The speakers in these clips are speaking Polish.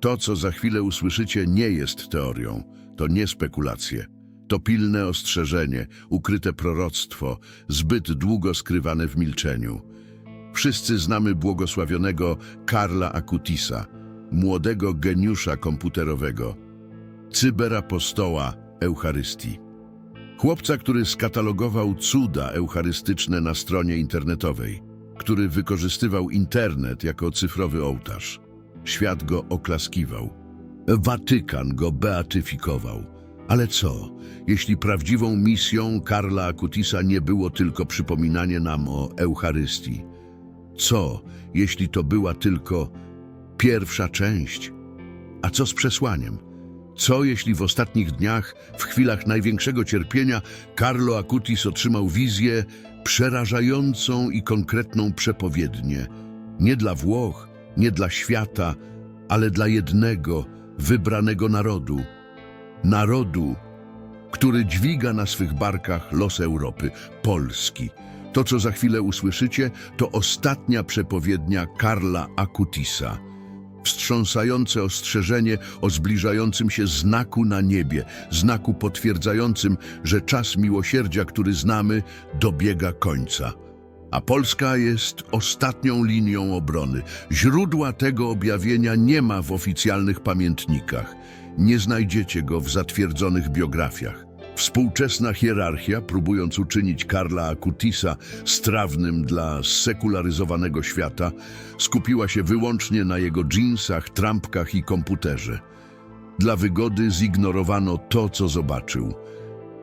To, co za chwilę usłyszycie, nie jest teorią, to nie spekulacje. To pilne ostrzeżenie, ukryte proroctwo, zbyt długo skrywane w milczeniu. Wszyscy znamy błogosławionego Karla Akutisa, młodego geniusza komputerowego, cyberapostoła Eucharystii. Chłopca, który skatalogował cuda eucharystyczne na stronie internetowej, który wykorzystywał internet jako cyfrowy ołtarz. Świat go oklaskiwał. Watykan go beatyfikował. Ale co, jeśli prawdziwą misją Karla Akutisa nie było tylko przypominanie nam o Eucharystii? Co, jeśli to była tylko pierwsza część? A co z przesłaniem? Co jeśli w ostatnich dniach, w chwilach największego cierpienia, Carlo Acutis otrzymał wizję przerażającą i konkretną przepowiednię? Nie dla Włoch, nie dla świata, ale dla jednego, wybranego narodu. Narodu, który dźwiga na swych barkach los Europy, Polski. To, co za chwilę usłyszycie, to ostatnia przepowiednia Karla Akutisa. Wstrząsające ostrzeżenie o zbliżającym się znaku na niebie, znaku potwierdzającym, że czas miłosierdzia, który znamy, dobiega końca. A Polska jest ostatnią linią obrony. Źródła tego objawienia nie ma w oficjalnych pamiętnikach. Nie znajdziecie go w zatwierdzonych biografiach. Współczesna hierarchia, próbując uczynić Karla Akutisa strawnym dla sekularyzowanego świata, skupiła się wyłącznie na jego dżinsach, trampkach i komputerze. Dla wygody zignorowano to, co zobaczył.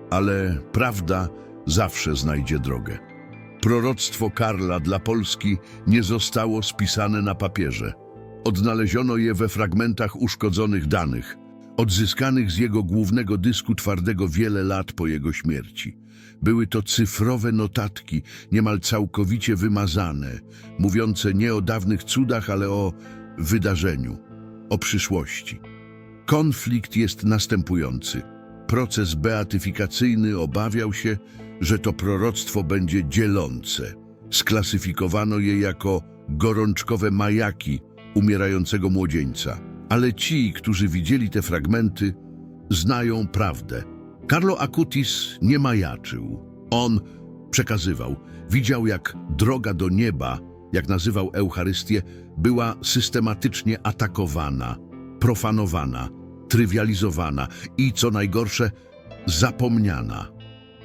Ale prawda zawsze znajdzie drogę. Proroctwo Karla dla Polski nie zostało spisane na papierze. Odnaleziono je we fragmentach uszkodzonych danych, odzyskanych z jego głównego dysku twardego wiele lat po jego śmierci. Były to cyfrowe notatki, niemal całkowicie wymazane, mówiące nie o dawnych cudach, ale o wydarzeniu, o przyszłości. Konflikt jest następujący. Proces beatyfikacyjny obawiał się, że to proroctwo będzie dzielące. Sklasyfikowano je jako gorączkowe majaki umierającego młodzieńca. Ale ci, którzy widzieli te fragmenty, znają prawdę. Carlo Acutis nie majaczył. On przekazywał. Widział, jak droga do nieba, jak nazywał Eucharystię, była systematycznie atakowana, profanowana, trywializowana i, co najgorsze, zapomniana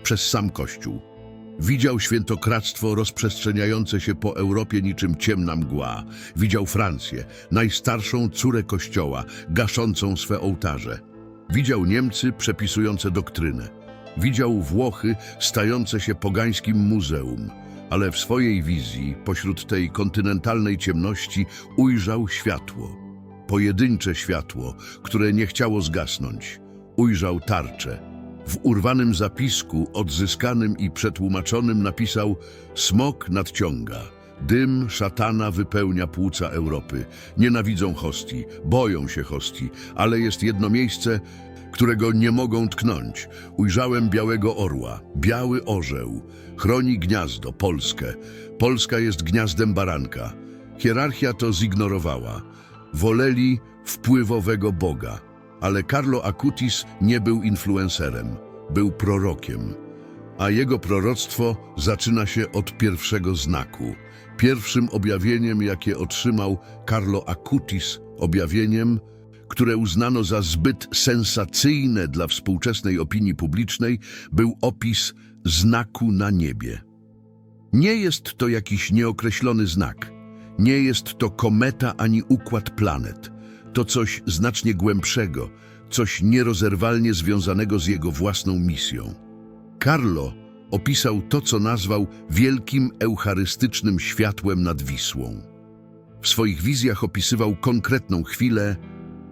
przez sam Kościół. Widział świętokradztwo rozprzestrzeniające się po Europie niczym ciemna mgła. Widział Francję, najstarszą córę Kościoła, gaszącą swe ołtarze. Widział Niemcy przepisujące doktrynę. Widział Włochy stające się pogańskim muzeum. Ale w swojej wizji, pośród tej kontynentalnej ciemności, ujrzał światło. Pojedyncze światło, które nie chciało zgasnąć. Ujrzał tarczę. W urwanym zapisku, odzyskanym i przetłumaczonym napisał Smok nadciąga. Dym szatana wypełnia płuca Europy. Nienawidzą hostii, boją się hostii, ale jest jedno miejsce, którego nie mogą tknąć. Ujrzałem białego orła, biały orzeł. Chroni gniazdo, Polskę. Polska jest gniazdem baranka. Hierarchia to zignorowała. Woleli wpływowego Boga. Ale Carlo Acutis nie był influencerem, był prorokiem. A jego proroctwo zaczyna się od pierwszego znaku. Pierwszym objawieniem, jakie otrzymał Carlo Acutis, objawieniem, które uznano za zbyt sensacyjne dla współczesnej opinii publicznej, był opis znaku na niebie. Nie jest to jakiś nieokreślony znak. Nie jest to kometa ani układ planet. To coś znacznie głębszego, coś nierozerwalnie związanego z jego własną misją. Carlo opisał to, co nazwał wielkim eucharystycznym światłem nad Wisłą. W swoich wizjach opisywał konkretną chwilę,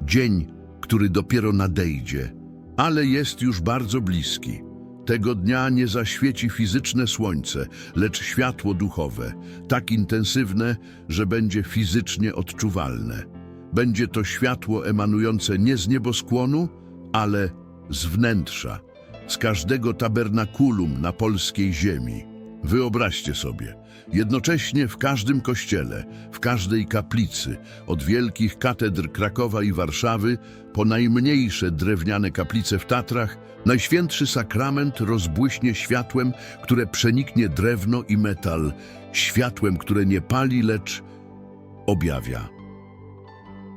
dzień, który dopiero nadejdzie, ale jest już bardzo bliski. Tego dnia nie zaświeci fizyczne słońce, lecz światło duchowe, tak intensywne, że będzie fizycznie odczuwalne. Będzie to światło emanujące nie z nieboskłonu, ale z wnętrza, z każdego tabernakulum na polskiej ziemi. Wyobraźcie sobie, jednocześnie w każdym kościele, w każdej kaplicy, od wielkich katedr Krakowa i Warszawy po najmniejsze drewniane kaplice w Tatrach, Najświętszy sakrament rozbłyśnie światłem, które przeniknie drewno i metal, światłem, które nie pali, lecz objawia.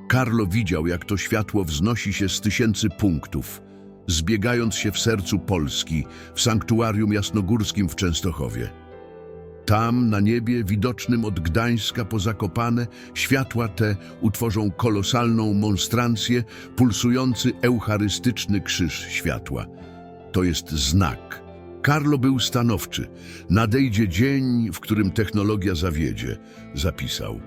Karlo widział, jak to światło wznosi się z tysięcy punktów, zbiegając się w sercu Polski, w sanktuarium jasnogórskim w Częstochowie. Tam, na niebie, widocznym od Gdańska po Zakopane, światła te utworzą kolosalną monstrancję, pulsujący eucharystyczny krzyż światła. To jest znak. Karlo był stanowczy. Nadejdzie dzień, w którym technologia zawiedzie, zapisał.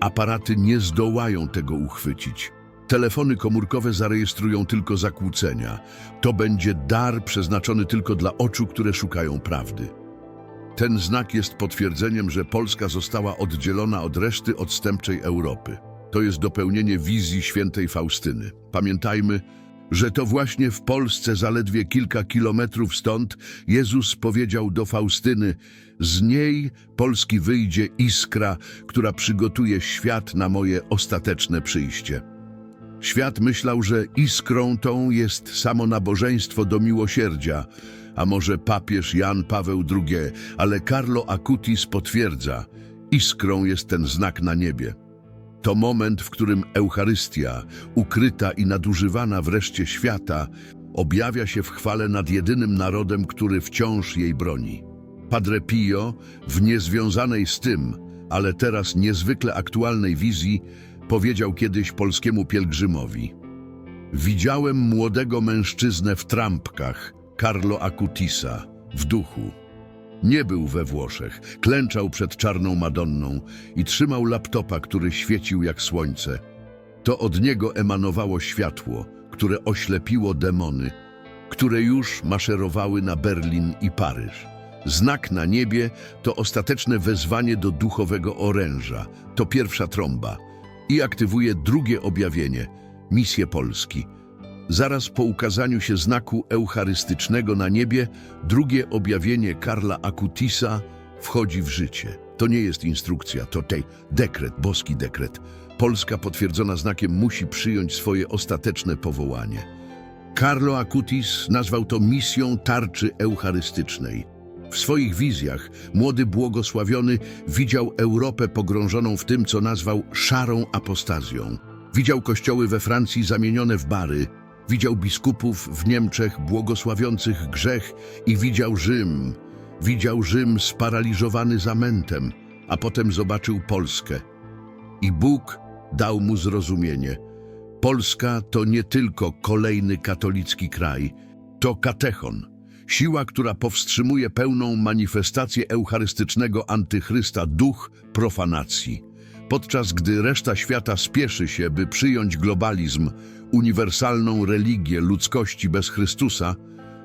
Aparaty nie zdołają tego uchwycić. Telefony komórkowe zarejestrują tylko zakłócenia. To będzie dar przeznaczony tylko dla oczu, które szukają prawdy. Ten znak jest potwierdzeniem, że Polska została oddzielona od reszty odstępczej Europy. To jest dopełnienie wizji świętej Faustyny. Pamiętajmy, że to właśnie w Polsce, zaledwie kilka kilometrów stąd, Jezus powiedział do Faustyny: Z niej Polski wyjdzie iskra, która przygotuje świat na moje ostateczne przyjście. Świat myślał, że iskrą tą jest samo nabożeństwo do miłosierdzia, a może papież Jan Paweł II, ale Carlo Acutis potwierdza, iskrą jest ten znak na niebie. To moment, w którym Eucharystia, ukryta i nadużywana wreszcie świata, objawia się w chwale nad jedynym narodem, który wciąż jej broni. Padre Pio, w niezwiązanej z tym, ale teraz niezwykle aktualnej wizji, powiedział kiedyś polskiemu pielgrzymowi Widziałem młodego mężczyznę w trampkach, Carlo Acutisa, w duchu. Nie był we Włoszech, klęczał przed czarną Madonną i trzymał laptopa, który świecił jak słońce. To od niego emanowało światło, które oślepiło demony, które już maszerowały na Berlin i Paryż. Znak na niebie to ostateczne wezwanie do duchowego oręża, to pierwsza trąba i aktywuje drugie objawienie, misję Polski. Zaraz po ukazaniu się znaku eucharystycznego na niebie, drugie objawienie Karla Acutisa wchodzi w życie. To nie jest instrukcja, to tej dekret, boski dekret. Polska potwierdzona znakiem musi przyjąć swoje ostateczne powołanie. Carlo Acutis nazwał to misją tarczy eucharystycznej. W swoich wizjach młody błogosławiony widział Europę pogrążoną w tym, co nazwał szarą apostazją. Widział kościoły we Francji zamienione w bary, widział biskupów w Niemczech błogosławiących grzech i widział Rzym. Widział Rzym sparaliżowany zamętem, a potem zobaczył Polskę. I Bóg dał mu zrozumienie. Polska to nie tylko kolejny katolicki kraj, to katechon. Siła, która powstrzymuje pełną manifestację eucharystycznego antychrysta, duch profanacji. Podczas gdy reszta świata spieszy się, by przyjąć globalizm, uniwersalną religię ludzkości bez Chrystusa,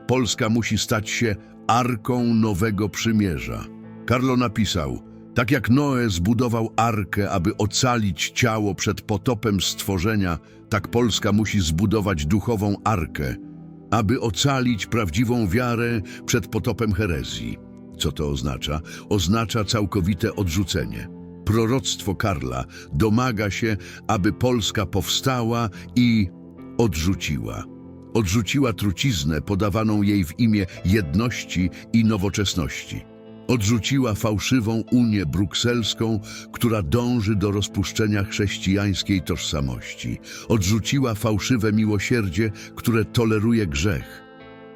Polska musi stać się arką nowego przymierza. Karlo napisał, tak jak Noe zbudował arkę, aby ocalić ciało przed potopem stworzenia, tak Polska musi zbudować duchową arkę, aby ocalić prawdziwą wiarę przed potopem herezji. Co to oznacza? Oznacza całkowite odrzucenie. Proroctwo Karla domaga się, aby Polska powstała i odrzuciła. Odrzuciła truciznę podawaną jej w imię jedności i nowoczesności. Odrzuciła fałszywą Unię Brukselską, która dąży do rozpuszczenia chrześcijańskiej tożsamości. Odrzuciła fałszywe miłosierdzie, które toleruje grzech.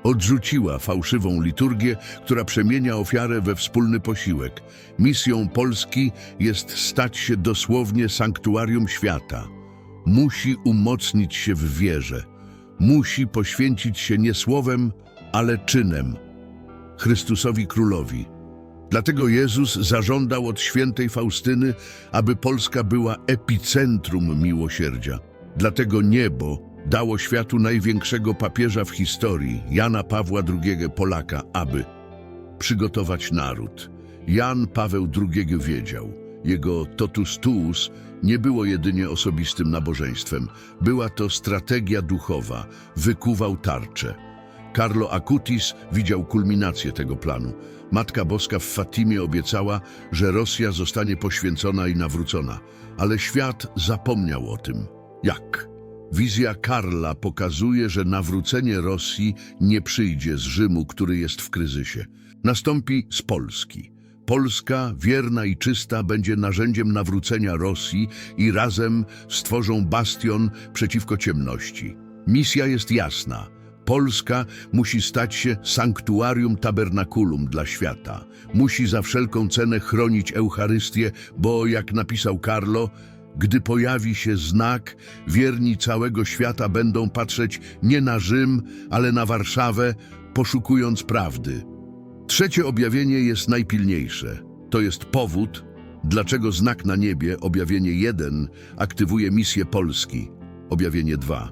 Odrzuciła fałszywą liturgię, która przemienia ofiarę we wspólny posiłek. Misją Polski jest stać się dosłownie sanktuarium świata. Musi umocnić się w wierze. Musi poświęcić się nie słowem, ale czynem. Chrystusowi Królowi. Dlatego Jezus zażądał od świętej Faustyny, aby Polska była epicentrum miłosierdzia. Dlatego niebo dało światu największego papieża w historii, Jana Pawła II Polaka, aby przygotować naród. Jan Paweł II wiedział, jego totus tuus nie było jedynie osobistym nabożeństwem, była to strategia duchowa, wykuwał tarczę. Carlo Acutis widział kulminację tego planu. Matka Boska w Fatimie obiecała, że Rosja zostanie poświęcona i nawrócona, ale świat zapomniał o tym. Jak? Wizja Karla pokazuje, że nawrócenie Rosji nie przyjdzie z Rzymu, który jest w kryzysie. Nastąpi z Polski. Polska, wierna i czysta, będzie narzędziem nawrócenia Rosji i razem stworzą bastion przeciwko ciemności. Misja jest jasna. Polska musi stać się sanktuarium tabernakulum dla świata. Musi za wszelką cenę chronić Eucharystię, bo jak napisał Carlo, gdy pojawi się znak, wierni całego świata będą patrzeć nie na Rzym, ale na Warszawę, poszukując prawdy. Trzecie objawienie jest najpilniejsze. To jest powód, dlaczego znak na niebie, objawienie 1, aktywuje misję Polski, objawienie 2.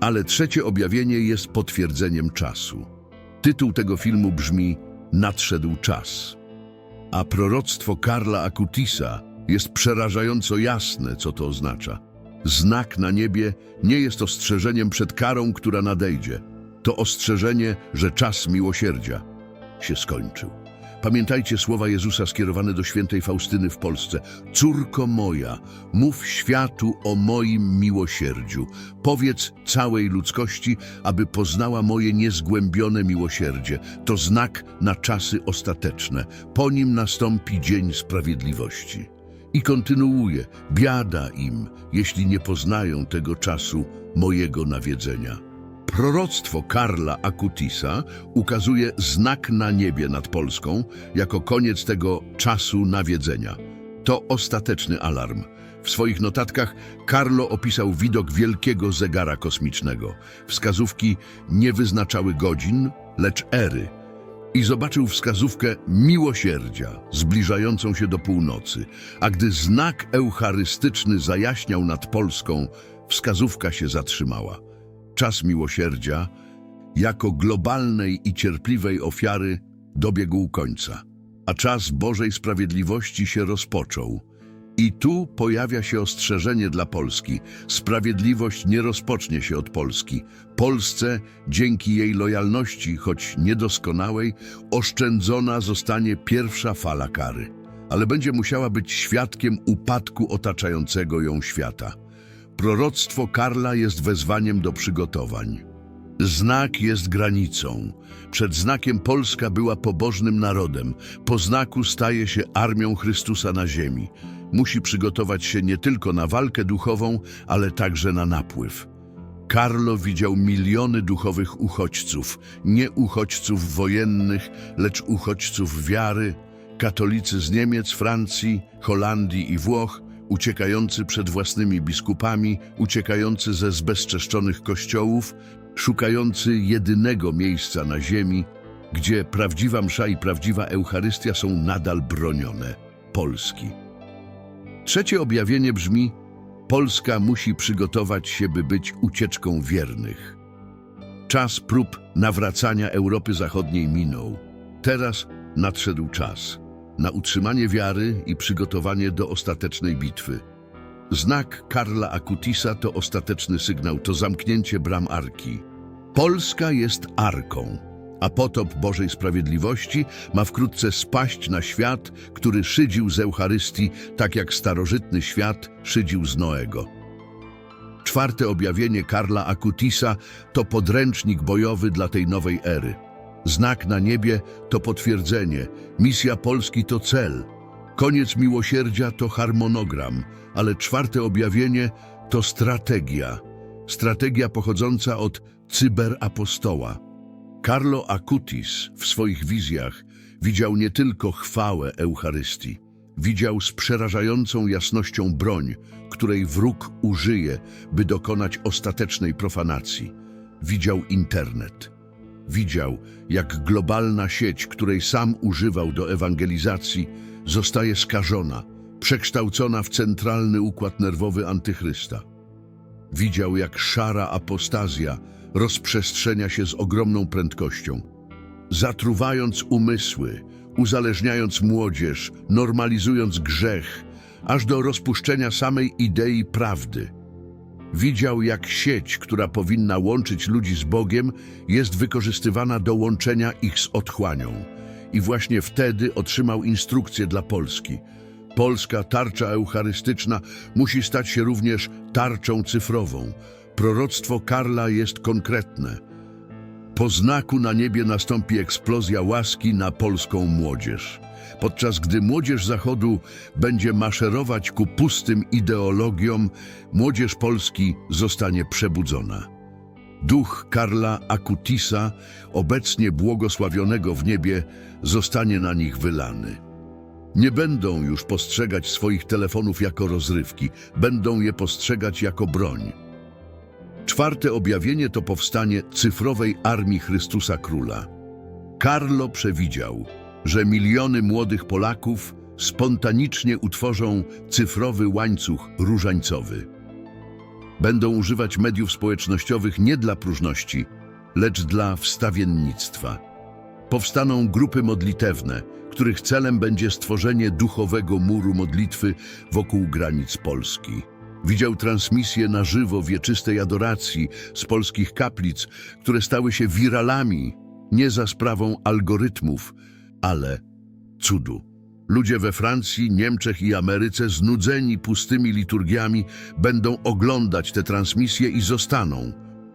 Ale trzecie objawienie jest potwierdzeniem czasu. Tytuł tego filmu brzmi Nadszedł czas. A proroctwo Karla Akutisa jest przerażająco jasne, co to oznacza. Znak na niebie nie jest ostrzeżeniem przed karą, która nadejdzie. To ostrzeżenie, że czas miłosierdzia się skończył. Pamiętajcie słowa Jezusa skierowane do świętej Faustyny w Polsce. Córko moja, mów światu o moim miłosierdziu. Powiedz całej ludzkości, aby poznała moje niezgłębione miłosierdzie. To znak na czasy ostateczne. Po nim nastąpi dzień sprawiedliwości. I kontynuuje, biada im, jeśli nie poznają tego czasu mojego nawiedzenia. Proroctwo Karla Akutisa ukazuje znak na niebie nad Polską jako koniec tego czasu nawiedzenia. To ostateczny alarm. W swoich notatkach Carlo opisał widok wielkiego zegara kosmicznego. Wskazówki nie wyznaczały godzin, lecz ery. I zobaczył wskazówkę miłosierdzia, zbliżającą się do północy. A gdy znak eucharystyczny zajaśniał nad Polską, wskazówka się zatrzymała. Czas miłosierdzia, jako globalnej i cierpliwej ofiary, dobiegł końca, a czas Bożej Sprawiedliwości się rozpoczął. I tu pojawia się ostrzeżenie dla Polski. Sprawiedliwość nie rozpocznie się od Polski. Polsce, dzięki jej lojalności, choć niedoskonałej, oszczędzona zostanie pierwsza fala kary, ale będzie musiała być świadkiem upadku otaczającego ją świata. Proroctwo Karla jest wezwaniem do przygotowań. Znak jest granicą. Przed znakiem Polska była pobożnym narodem. Po znaku staje się armią Chrystusa na ziemi. Musi przygotować się nie tylko na walkę duchową, ale także na napływ. Karlo widział miliony duchowych uchodźców, nie uchodźców wojennych, lecz uchodźców wiary, katolicy z Niemiec, Francji, Holandii i Włoch, uciekający przed własnymi biskupami, uciekający ze zbezczeszczonych kościołów, szukający jedynego miejsca na ziemi, gdzie prawdziwa msza i prawdziwa Eucharystia są nadal bronione Polski. Trzecie objawienie brzmi: Polska musi przygotować się, by być ucieczką wiernych. Czas prób nawracania Europy Zachodniej minął. Teraz nadszedł czas na utrzymanie wiary i przygotowanie do ostatecznej bitwy. Znak Karla Akutisa to ostateczny sygnał, to zamknięcie bram Arki. Polska jest Arką, a potop Bożej Sprawiedliwości ma wkrótce spaść na świat, który szydził z Eucharystii, tak jak starożytny świat szydził z Noego. Czwarte objawienie Karla Akutisa to podręcznik bojowy dla tej nowej ery. Znak na niebie to potwierdzenie, misja Polski to cel, koniec miłosierdzia to harmonogram, ale czwarte objawienie to strategia. Strategia pochodząca od cyberapostoła. Carlo Acutis w swoich wizjach widział nie tylko chwałę Eucharystii, widział z przerażającą jasnością broń, której wróg użyje, by dokonać ostatecznej profanacji. Widział internet. Widział, jak globalna sieć, której sam używał do ewangelizacji, zostaje skażona, przekształcona w centralny układ nerwowy antychrysta. Widział, jak szara apostazja rozprzestrzenia się z ogromną prędkością, zatruwając umysły, uzależniając młodzież, normalizując grzech, aż do rozpuszczenia samej idei prawdy. Widział, jak sieć, która powinna łączyć ludzi z Bogiem, jest wykorzystywana do łączenia ich z otchłanią. I właśnie wtedy otrzymał instrukcję dla Polski. Polska tarcza eucharystyczna musi stać się również tarczą cyfrową. Proroctwo Karla jest konkretne. Po znaku na niebie nastąpi eksplozja łaski na polską młodzież. Podczas gdy młodzież Zachodu będzie maszerować ku pustym ideologiom, młodzież Polski zostanie przebudzona. Duch Karla Akutisa, obecnie błogosławionego w niebie, zostanie na nich wylany. Nie będą już postrzegać swoich telefonów jako rozrywki, będą je postrzegać jako broń. Czwarte objawienie to powstanie cyfrowej armii Chrystusa Króla. Karlo przewidział, że miliony młodych Polaków spontanicznie utworzą cyfrowy łańcuch różańcowy. Będą używać mediów społecznościowych nie dla próżności, lecz dla wstawiennictwa. Powstaną grupy modlitewne, których celem będzie stworzenie duchowego muru modlitwy wokół granic Polski. Widział transmisje na żywo wieczystej adoracji z polskich kaplic, które stały się wiralami nie za sprawą algorytmów, ale cudu. Ludzie we Francji, Niemczech i Ameryce, znudzeni pustymi liturgiami, będą oglądać te transmisje i zostaną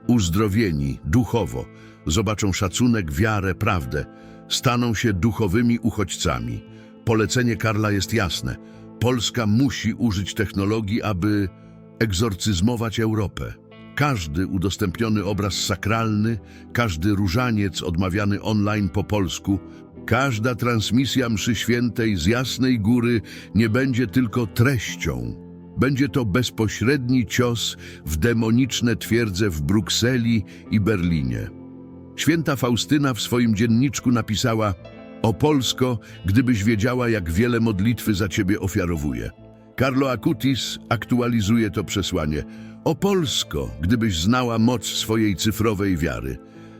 uzdrowieni duchowo, zobaczą szacunek, wiarę, prawdę, staną się duchowymi uchodźcami. Polecenie Karla jest jasne. Polska musi użyć technologii, aby egzorcyzmować Europę. Każdy udostępniony obraz sakralny, każdy różaniec odmawiany online po polsku, każda transmisja mszy świętej z Jasnej Góry nie będzie tylko treścią. Będzie to bezpośredni cios w demoniczne twierdze w Brukseli i Berlinie. Święta Faustyna w swoim dzienniczku napisała O Polsko, gdybyś wiedziała, jak wiele modlitwy za ciebie ofiarowuję. Carlo Acutis aktualizuje to przesłanie. O Polsko, gdybyś znała moc swojej cyfrowej wiary.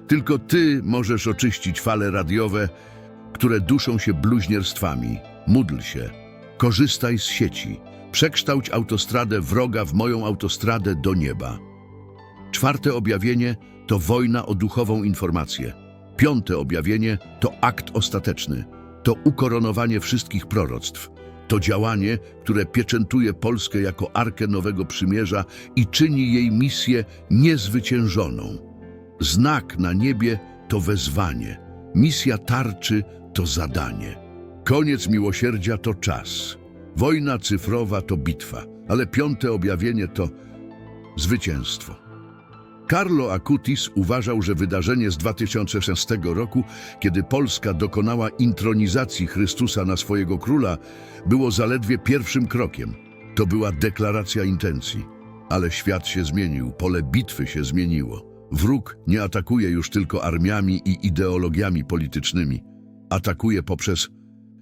Tylko ty możesz oczyścić fale radiowe, które duszą się bluźnierstwami. Módl się. Korzystaj z sieci. Przekształć autostradę wroga w moją autostradę do nieba. Czwarte objawienie to wojna o duchową informację. Piąte objawienie to akt ostateczny. To ukoronowanie wszystkich proroctw. To działanie, które pieczętuje Polskę jako arkę Nowego Przymierza i czyni jej misję niezwyciężoną. Znak na niebie to wezwanie. Misja tarczy to zadanie. Koniec miłosierdzia to czas. Wojna cyfrowa to bitwa, ale piąte objawienie to zwycięstwo. Carlo Acutis uważał, że wydarzenie z 2006 roku, kiedy Polska dokonała intronizacji Chrystusa na swojego króla, było zaledwie pierwszym krokiem. To była deklaracja intencji. Ale świat się zmienił, pole bitwy się zmieniło. Wróg nie atakuje już tylko armiami i ideologiami politycznymi. Atakuje poprzez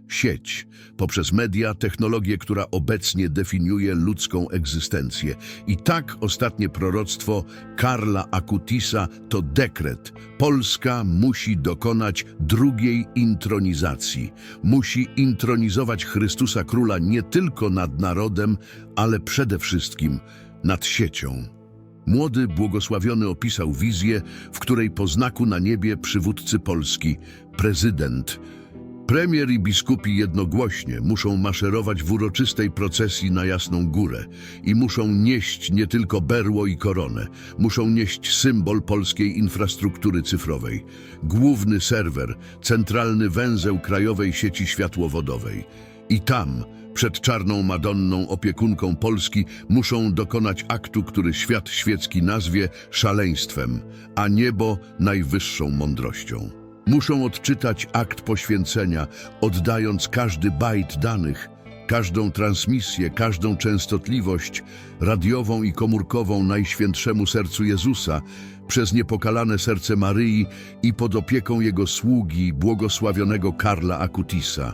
sieć, poprzez media, technologię, która obecnie definiuje ludzką egzystencję. I tak ostatnie proroctwo Karla Akutisa to dekret. Polska musi dokonać drugiej intronizacji. Musi intronizować Chrystusa Króla nie tylko nad narodem, ale przede wszystkim nad siecią. Młody, błogosławiony opisał wizję, w której po znaku na niebie przywódcy Polski, prezydent, Premier i biskupi jednogłośnie muszą maszerować w uroczystej procesji na Jasną Górę i muszą nieść nie tylko berło i koronę, muszą nieść symbol polskiej infrastruktury cyfrowej, główny serwer, centralny węzeł krajowej sieci światłowodowej. I tam, przed czarną Madonną opiekunką Polski, muszą dokonać aktu, który świat świecki nazwie szaleństwem, a niebo najwyższą mądrością. Muszą odczytać akt poświęcenia, oddając każdy bajt danych, każdą transmisję, każdą częstotliwość radiową i komórkową Najświętszemu Sercu Jezusa przez niepokalane serce Maryi i pod opieką Jego sługi, błogosławionego Karla Akutisa.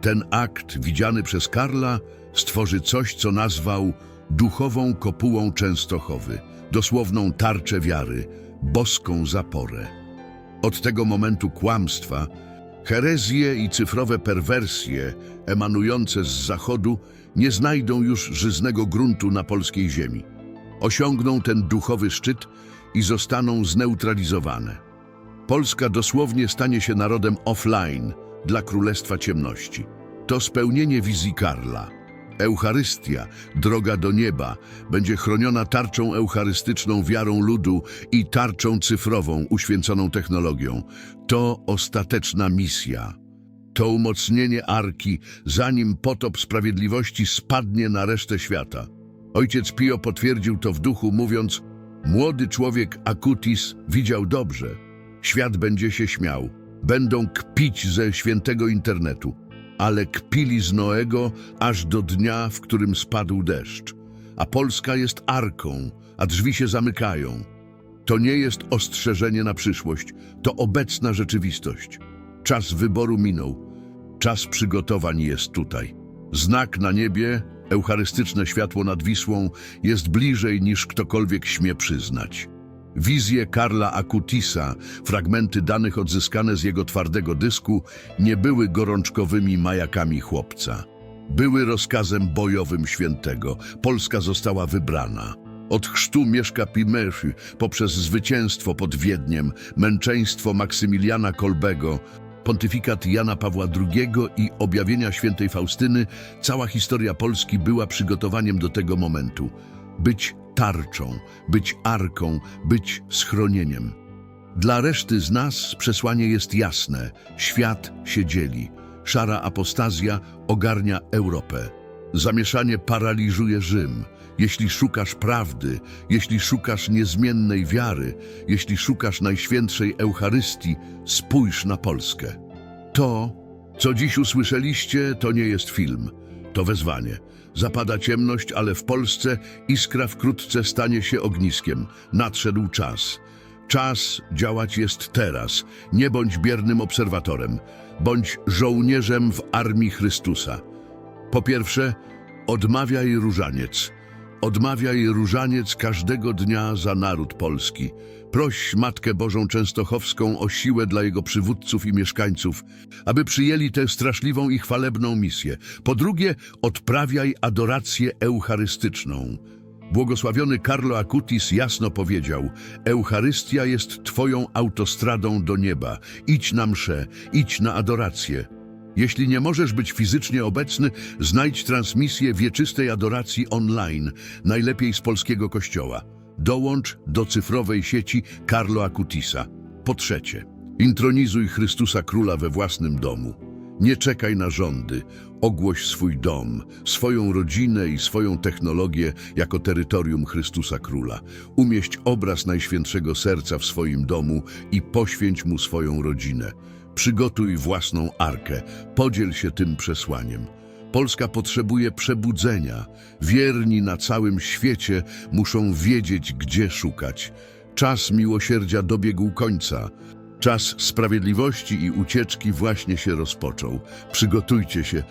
Ten akt, widziany przez Karla, stworzy coś, co nazwał duchową kopułą Częstochowy, dosłowną tarczę wiary, boską zaporę. Od tego momentu kłamstwa, herezje i cyfrowe perwersje emanujące z zachodu nie znajdą już żyznego gruntu na polskiej ziemi. osiągną ten duchowy szczyt i zostaną zneutralizowane. Polska dosłownie stanie się narodem offline dla Królestwa Ciemności. To spełnienie wizji Karla. Eucharystia, droga do nieba, będzie chroniona tarczą eucharystyczną wiarą ludu i tarczą cyfrową uświęconą technologią. To ostateczna misja. To umocnienie arki, zanim potop sprawiedliwości spadnie na resztę świata. Ojciec Pio potwierdził to w duchu, mówiąc: Młody człowiek Akutis widział dobrze. Świat będzie się śmiał. Będą kpić ze świętego internetu. Ale kpili z Noego aż do dnia, w którym spadł deszcz. A Polska jest arką, a drzwi się zamykają. To nie jest ostrzeżenie na przyszłość, to obecna rzeczywistość. Czas wyboru minął. Czas przygotowań jest tutaj. Znak na niebie, eucharystyczne światło nad Wisłą jest bliżej niż ktokolwiek śmie przyznać. Wizje Karla Akutisa, fragmenty danych odzyskane z jego twardego dysku, nie były gorączkowymi majakami chłopca. Były rozkazem bojowym świętego. Polska została wybrana. Od chrztu Mieszka Pimeszy, poprzez zwycięstwo pod Wiedniem, męczeństwo Maksymiliana Kolbego, pontyfikat Jana Pawła II i objawienia świętej Faustyny, cała historia Polski była przygotowaniem do tego momentu. Być tarczą, być arką, być schronieniem. Dla reszty z nas przesłanie jest jasne. Świat się dzieli. Szara apostazja ogarnia Europę. Zamieszanie paraliżuje Rzym. Jeśli szukasz prawdy, jeśli szukasz niezmiennej wiary, jeśli szukasz najświętszej Eucharystii, spójrz na Polskę. To, co dziś usłyszeliście, to nie jest film. To wezwanie. Zapada ciemność, ale w Polsce iskra wkrótce stanie się ogniskiem. Nadszedł czas. Czas działać jest teraz. Nie bądź biernym obserwatorem. Bądź żołnierzem w armii Chrystusa. Po pierwsze, odmawiaj różaniec. Odmawiaj różaniec każdego dnia za naród polski. Proś Matkę Bożą Częstochowską o siłę dla jego przywódców i mieszkańców, aby przyjęli tę straszliwą i chwalebną misję. Po drugie, odprawiaj adorację eucharystyczną. Błogosławiony Carlo Acutis jasno powiedział: Eucharystia jest Twoją autostradą do nieba. Idź na mszę, idź na adorację. Jeśli nie możesz być fizycznie obecny, znajdź transmisję wieczystej adoracji online, najlepiej z polskiego kościoła. Dołącz do cyfrowej sieci Carlo Acutisa. Po trzecie, intronizuj Chrystusa Króla we własnym domu. Nie czekaj na rządy. Ogłoś swój dom, swoją rodzinę i swoją technologię jako terytorium Chrystusa Króla. Umieść obraz Najświętszego Serca w swoim domu i poświęć mu swoją rodzinę. Przygotuj własną arkę, podziel się tym przesłaniem. Polska potrzebuje przebudzenia. Wierni na całym świecie muszą wiedzieć, gdzie szukać. Czas miłosierdzia dobiegł końca. Czas sprawiedliwości i ucieczki właśnie się rozpoczął. Przygotujcie się,